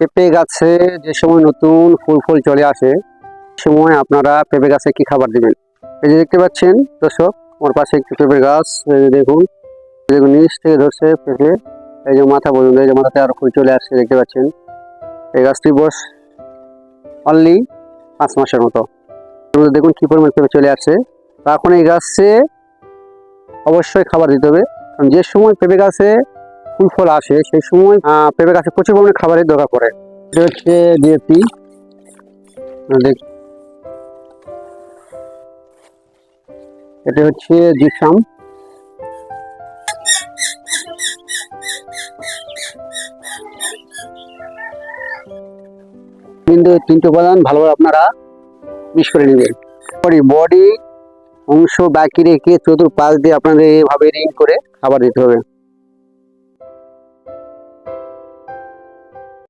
পেঁপে গাছে যে সময় নতুন ফুল ফুল চলে আসে সময় আপনারা পেঁপে গাছে কি খাবার দিবেন? এই যে দেখতে পাচ্ছেন দর্শক আমার পাশে একটি পেঁপে গাছ দেখুন দেখুন, নিচ থেকে ধরছে পেঁপে, এই যে মাথা পর্যন্ত, এই যে মাথাতে আরও ফুল চলে আসছে, দেখতে পাচ্ছেন। এই গাছটি বয়স অনলি পাঁচ মাসের মতো। দেখুন কি পরিমাণ পেঁপে চলে আসছে। এখন এই গাছে অবশ্যই খাবার দিতে হবে। কারণ যে সময় পেঁপে গাছে ফুল ফল আসে, সেই সময় পেঁপে গাছে প্রচুর পরিমাণে খাবারের দরকার পড়ে। এটা হচ্ছে ডিএপি এটা হচ্ছে জিপসাম কিন্তু তিনটে উপাদান ভালোভাবে আপনারা মিক্স করে নেবেন। বডি বডি অংশ বাকি রেখে চতুর্পাশ দিয়ে আপনাদের এভাবে রিং করে খাবার দিতে হবে।